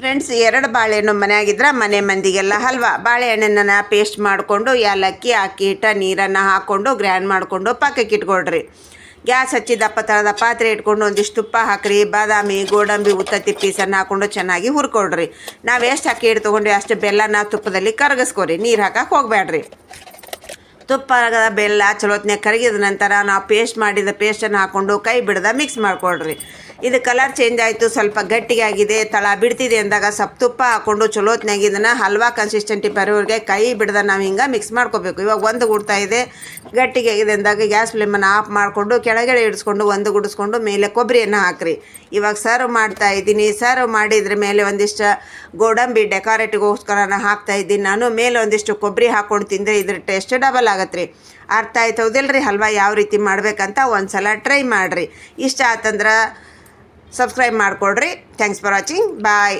Friends ಎರಡು ಬಾಳೆಹಣ್ಣು ಮನೆಯಾಗಿದ್ರೆ ಮನೆ ಮಂದಿಗೆಲ್ಲ ಹಲ್ವಾ. ಬಾಳೆಹಣ್ಣನ್ನು ಪೇಸ್ಟ್ ಮಾಡಿಕೊಂಡು ಏಲಕ್ಕಿ, ಅಕ್ಕಿ ಇಟ್ಟ ನೀರನ್ನು ಹಾಕ್ಕೊಂಡು ಗ್ರ್ಯಾಂಡ್ ಮಾಡಿಕೊಂಡು ಪಕ್ಕಕ್ಕೆ ಇಟ್ಕೊಳ್ರಿ. ಗ್ಯಾಸ್ ಹಚ್ಚಿ ದಪ್ಪ ಥರದ ಪಾತ್ರೆ ಇಟ್ಕೊಂಡು ಒಂದಿಷ್ಟು ತುಪ್ಪ ಹಾಕ್ರಿ, ಬಾದಾಮಿ, ಗೋಡಂಬಿ, ಉತ್ತತ್ತಿ ಪೀಸನ್ನು ಹಾಕ್ಕೊಂಡು ಚೆನ್ನಾಗಿ ಹುರ್ಕೊಳ್ರಿ. ನಾವು ಎಷ್ಟು ಅಕ್ಕಿ ಹಿಟ್ಟು ತೊಗೊಂಡ್ರಿ ಅಷ್ಟು ಬೆಲ್ಲನ ತುಪ್ಪದಲ್ಲಿ ಕರಗಿಸ್ಕೊರಿ. ನೀರು ಹಾಕಕ್ಕೆ ಹೋಗಬೇಡ್ರಿ ತುಪ್ಪ ಬೆಲ್ಲ ಚಲೋತ್ನಾಗ ಕರಗಿದ ನಂತರ ನಾವು ಪೇಸ್ಟ್ ಮಾಡಿದ ಪೇಸ್ಟನ್ನು ಹಾಕ್ಕೊಂಡು ಕೈ ಬಿಡದ ಮಿಕ್ಸ್ ಮಾಡ್ಕೊಳ್ರಿ. ಇದು ಕಲರ್ ಚೇಂಜ್ ಆಯಿತು, ಸ್ವಲ್ಪ ಗಟ್ಟಿಗೆ ಆಗಿದೆ ತಳ ಬಿಡ್ತಿದೆ ಅಂದಾಗ ಸ್ವಲ್ಪ ತುಪ್ಪ ಹಾಕ್ಕೊಂಡು ಚಲೋತ್ನಾಗ ಇದನ್ನು ಹಲ್ವಾ ಕನ್ಸಿಸ್ಟೆಂಟಿ ಬರೋರಿಗೆ ಕೈ ಬಿಡ್ದ ನಾವು ಹಿಂಗೆ ಮಿಕ್ಸ್ ಮಾಡ್ಕೋಬೇಕು. ಇವಾಗ ಒಂದು ಗುಡ್ತಾ ಇದೆ ಗಟ್ಟಿಗೆ ಆಗಿದೆ ಅಂದಾಗ ಗ್ಯಾಸ್ ಫ್ಲೇಮನ್ನು ಆಫ್ ಮಾಡಿಕೊಂಡು ಕೆಳಗಡೆ ಇಡಿಸ್ಕೊಂಡು ಒಂದು ಗುಡಿಸ್ಕೊಂಡು ಮೇಲೆ ಕೊಬ್ಬರಿಯನ್ನು ಹಾಕ್ರಿ. ಇವಾಗ ಸರ್ವ್ ಮಾಡ್ತಾ ಇದ್ದೀನಿ. ಸರ್ವ್ ಮಾಡಿದ್ರ ಮೇಲೆ ಒಂದಿಷ್ಟು ಗೋಡಂಬಿ ಡೆಕೋರೇಟಿಗೋಸ್ಕರ ಹಾಕ್ತಾ ಇದ್ದೀನಿ. ನಾನು ಮೇಲೆ ಒಂದಿಷ್ಟು ಕೊಬ್ಬರಿ ಹಾಕ್ಕೊಂಡು ತಿಂದರೆ ಇದ್ರ ಟೇಸ್ಟ್ ಡಬಲ್ ಆಗತ್ತೆ ರೀ ಅರ್ಥ ಆಯ್ತು ರೀ ಹಲ್ವಾ ಯಾವ ರೀತಿ ಮಾಡ್ಬೇಕಂತ ಒಂದು ಸಲ ಟ್ರೈ ಮಾಡಿರಿ. ಇಷ್ಟ ಆತಂದ್ರೆ ಸಬ್ಸ್ಕ್ರೈಬ್ ಮಾಡಿಕೊಡ್ರಿ ಥ್ಯಾಂಕ್ಸ್ ಫಾರ್ ವಾಚಿಂಗ್ ಬಾಯ್